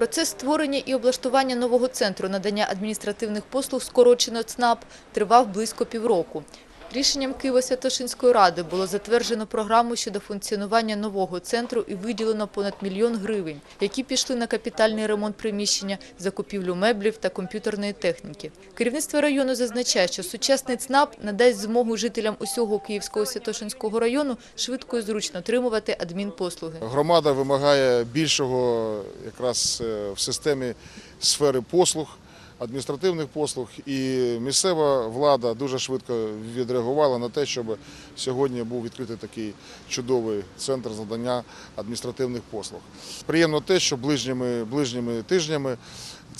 Процес створення і облаштування нового центру надання адміністративних послуг, скорочено ЦНАП, тривав близько півроку. Рішенням Києво-Святошинської ради було затверджено програму щодо функціонування нового центру і виділено понад мільйон гривень, які пішли на капітальний ремонт приміщення, закупівлю меблів та комп'ютерної техніки. Керівництво району зазначає, що сучасний ЦНАП надасть змогу жителям усього Київського Святошинського району швидко і зручно отримувати адмінпослуги. Громада вимагає більшого якраз е, в системі сфери послуг, адміністративних послуг, і місцева влада дуже швидко відреагувала на те, щоб сьогодні був відкритий такий чудовий центр надання адміністративних послуг. Приємно те, що ближніми, ближніми тижнями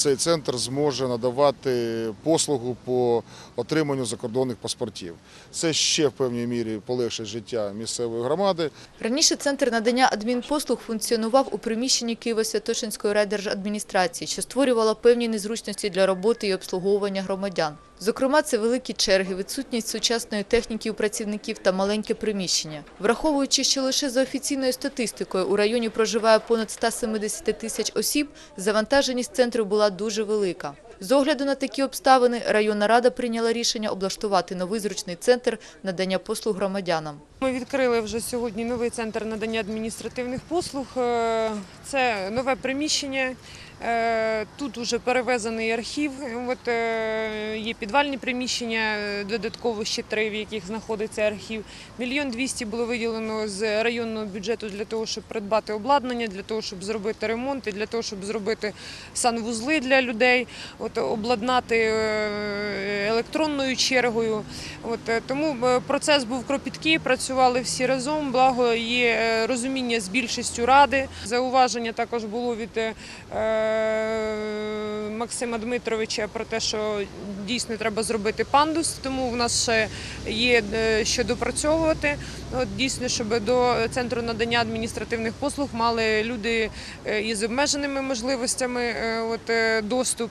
цей центр зможе надавати послугу по отриманню закордонних паспортів. Це ще в певній мірі полегшить життя місцевої громади. Раніше центр надання адмінпослуг функціонував у приміщенні Києво-Святошинської райдержадміністрації, що створювало певні незручності для роботи і обслуговування громадян. Зокрема, це великі черги, відсутність сучасної техніки у працівників та маленьке приміщення. Враховуючи, що лише за офіційною статистикою у районі проживає понад 170 тисяч осіб, завантаженість центру була дуже велика. З огляду на такі обставини районна рада прийняла рішення облаштувати новий зручний центр надання послуг громадянам. Ми відкрили вже сьогодні новий центр надання адміністративних послуг. Е, Це нове приміщення. Е, Тут вже перевезений архів. От е, є підвальні приміщення, е, додатково ще три, в яких знаходиться архів. Мільйон двісті було виділено з районного бюджету для того, щоб придбати обладнання, для того, щоб зробити ремонт, і для того, щоб зробити санвузли для людей, от обладнати електронною чергою. От тому процес був кропіткий, працювали всі разом. Благо є розуміння з більшістю ради. Зауваження також було від Максима Дмитровича про те, що дійсно треба зробити пандус, тому в нас ще є е, що допрацьовувати. От дійсно, щоб до центру надання адміністративних послуг мали люди е, із обмеженими можливостями е, от, е, доступ.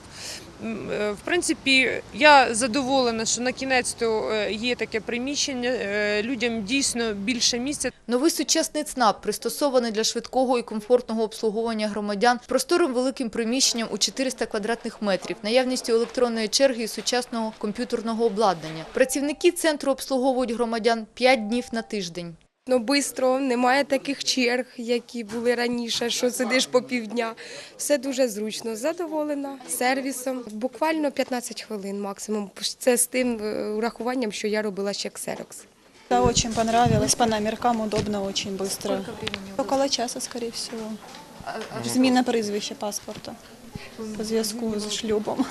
Е, В принципі, я задоволена, що на кінець то є таке приміщення. е, Людям дійсно більше місця. Новий сучасний ЦНАП пристосований для швидкого і комфортного обслуговування громадян просторим великим приміщенням у 400 квадратних метрів, наявністю електронної черги і сучасного комп'ютерного обладнання. Працівники центру обслуговують громадян 5 днів на тиждень Ну, швидко, немає таких черг, які були раніше, що сидиш по півдня. Все дуже зручно, задоволена сервісом. Буквально 15 хвилин максимум. Це з тим е, урахуванням, що я робила ще ксерокс. Да, очень понравилось. По номеркам удобно, очень быстро. Около часа, скорее всего. Зміна прізвище паспорта по зв'язку з шлюбом.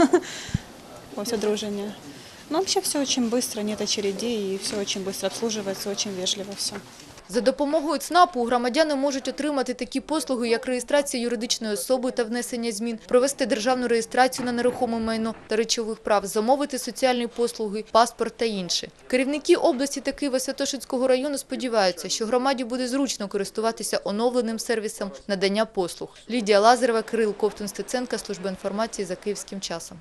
Ось одруження. Ну, вообще все очень быстро, нет очередей, и все очень быстро обслуживается, очень вежливо все. За допомогою ЦНАПу громадяни можуть отримати такі послуги, як реєстрація юридичної особи та внесення змін, провести державну реєстрацію на нерухоме майно та речових прав, замовити соціальні послуги, паспорт та інше. Керівники області та Києво-Святошинського району сподіваються, що громаді буде зручно користуватися оновленим сервісом надання послуг. Лідія Лазарева, Кирил Ковтун-Стеценка, Служба інформації за київським часом.